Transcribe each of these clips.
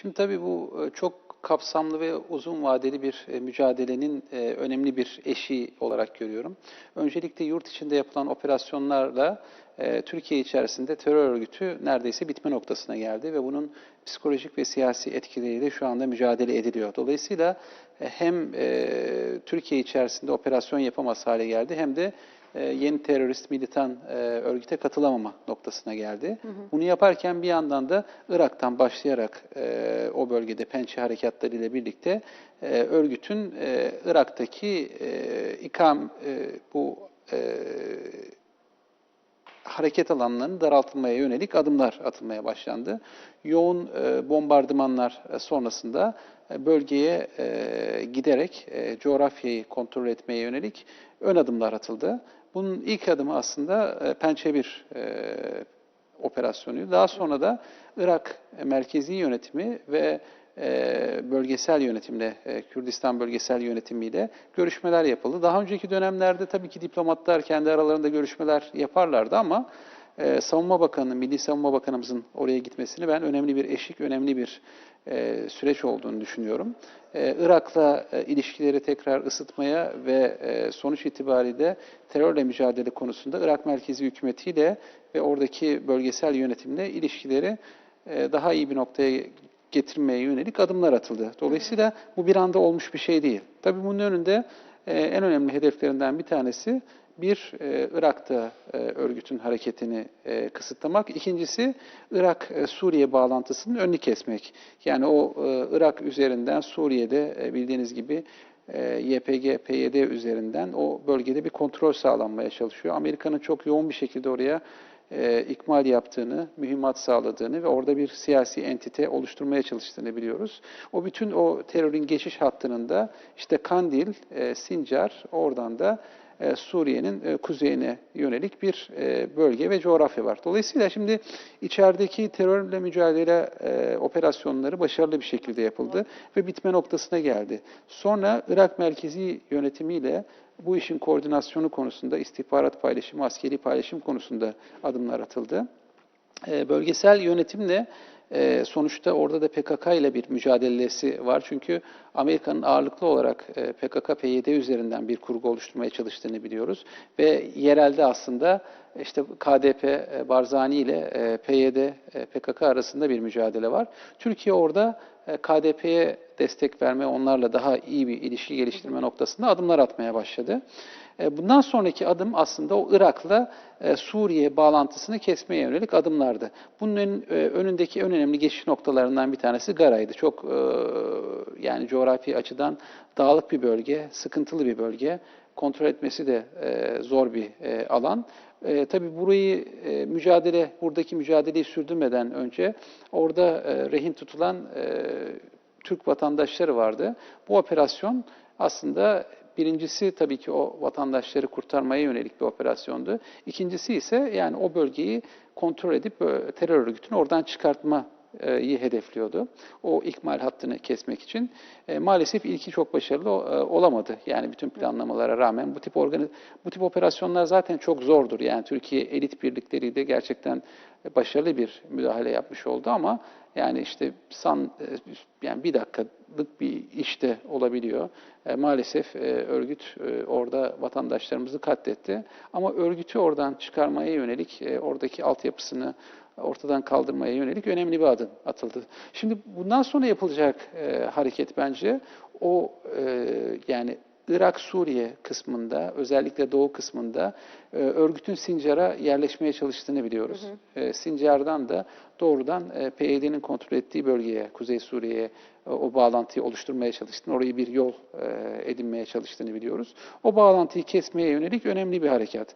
Şimdi tabii bu e, çok kapsamlı ve uzun vadeli bir e, mücadelenin e, önemli bir eşiği olarak görüyorum. Öncelikle yurt içinde yapılan operasyonlarla Türkiye içerisinde terör örgütü neredeyse bitme noktasına geldi ve bunun psikolojik ve siyasi etkileriyle şu anda mücadele ediliyor. Dolayısıyla hem Türkiye içerisinde operasyon yapamaz hale geldi hem de yeni terörist militan e, örgüte katılamama noktasına geldi. Bunu yaparken bir yandan da Irak'tan başlayarak e, o bölgede pençe harekatları ile birlikte e, örgütün e, Irak'taki e, ikam e, bu e, hareket alanlarının daraltılmaya yönelik adımlar atılmaya başlandı. Yoğun e, bombardımanlar e, sonrasında e, bölgeye e, giderek e, coğrafyayı kontrol etmeye yönelik ön adımlar atıldı. Bunun ilk adımı aslında e, Pençe 1 e, operasyonuydu. Daha sonra da Irak merkezi yönetimi ve e, bölgesel yönetimle, e, Kürdistan bölgesel yönetimiyle görüşmeler yapıldı. Daha önceki dönemlerde tabii ki diplomatlar kendi aralarında görüşmeler yaparlardı ama e, Savunma Bakanı, Milli Savunma Bakanımızın oraya gitmesini ben önemli bir eşik, önemli bir e, süreç olduğunu düşünüyorum. E, Irak'la e, ilişkileri tekrar ısıtmaya ve e, sonuç itibariyle terörle mücadele konusunda Irak merkezi hükümetiyle ve oradaki bölgesel yönetimle ilişkileri e, daha iyi bir noktaya getirmeye yönelik adımlar atıldı. Dolayısıyla bu bir anda olmuş bir şey değil. Tabii bunun önünde e, en önemli hedeflerinden bir tanesi bir e, Irak'ta e, örgütün hareketini e, kısıtlamak. İkincisi Irak e, bağlantısının önünü kesmek. Yani o e, Irak üzerinden Suriye'de e, bildiğiniz gibi e, YPG, PYD üzerinden o bölgede bir kontrol sağlanmaya çalışıyor. Amerika'nın çok yoğun bir şekilde oraya e, ikmal yaptığını, mühimmat sağladığını ve orada bir siyasi entite oluşturmaya çalıştığını biliyoruz. O bütün o terörün geçiş hattının da işte Kandil, e, Sincar, oradan da e, Suriye'nin e, kuzeyine yönelik bir e, bölge ve coğrafya var. Dolayısıyla şimdi içerideki terörle mücadele e, operasyonları başarılı bir şekilde yapıldı ve bitme noktasına geldi. Sonra Irak merkezi yönetimiyle bu işin koordinasyonu konusunda istihbarat paylaşımı, askeri paylaşım konusunda adımlar atıldı. E, bölgesel yönetimle e, sonuçta orada da PKK ile bir mücadelesi var. Çünkü Amerika'nın ağırlıklı olarak e, PKK-PYD üzerinden bir kurgu oluşturmaya çalıştığını biliyoruz. Ve yerelde aslında işte KDP, e, Barzani ile PYD, PKK arasında bir mücadele var. Türkiye orada KDP'ye destek verme, onlarla daha iyi bir ilişki geliştirme noktasında adımlar atmaya başladı. E, Bundan sonraki adım aslında o Irak'la e, Suriye bağlantısını kesmeye yönelik adımlardı. Bunun ön- e, önündeki en önemli geçiş noktalarından bir tanesi Gara'ydı. Çok e, yani coğrafi açıdan dağlık bir bölge, sıkıntılı bir bölge. Kontrol etmesi de e, zor bir e, alan. E, tabii burayı e, mücadele, buradaki mücadeleyi sürdürmeden önce orada e, rehin tutulan e, Türk vatandaşları vardı. Bu operasyon aslında birincisi tabii ki o vatandaşları kurtarmaya yönelik bir operasyondu. İkincisi ise yani o bölgeyi kontrol edip e, terör örgütünü oradan çıkartma iyi hedefliyordu. O ikmal hattını kesmek için. E, maalesef ilki çok başarılı e, olamadı. Yani bütün planlamalara rağmen bu tip organi bu tip operasyonlar zaten çok zordur. Yani Türkiye elit birlikleriyle gerçekten başarılı bir müdahale yapmış oldu ama yani işte san e, yani bir dakikalık bir işte olabiliyor. E, maalesef e, örgüt e, orada vatandaşlarımızı katletti. Ama örgütü oradan çıkarmaya yönelik e, oradaki altyapısını ortadan kaldırmaya yönelik önemli bir adım atıldı. Şimdi bundan sonra yapılacak e, hareket bence o e, yani Irak-Suriye kısmında, özellikle doğu kısmında e, örgütün Sincar'a yerleşmeye çalıştığını biliyoruz. E, Sincar'dan da doğrudan e, PYD'nin kontrol ettiği bölgeye, Kuzey Suriye'ye e, o bağlantıyı oluşturmaya çalıştığını, orayı bir yol e, edinmeye çalıştığını biliyoruz. O bağlantıyı kesmeye yönelik önemli bir harekat.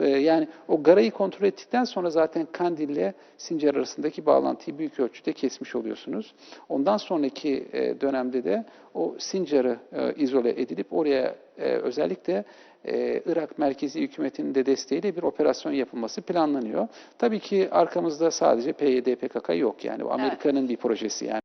E, yani o Gara'yı kontrol ettikten sonra zaten Kandil ile Sincar arasındaki bağlantıyı büyük ölçüde kesmiş oluyorsunuz. Ondan sonraki e, dönemde de o Sincar'ı e, izole edilip oraya e, özellikle e, Irak merkezi hükümetinin de desteğiyle bir operasyon yapılması planlanıyor. Tabii ki arkamızda sadece PYD, PKK yok yani. Amerika'nın bir projesi yani.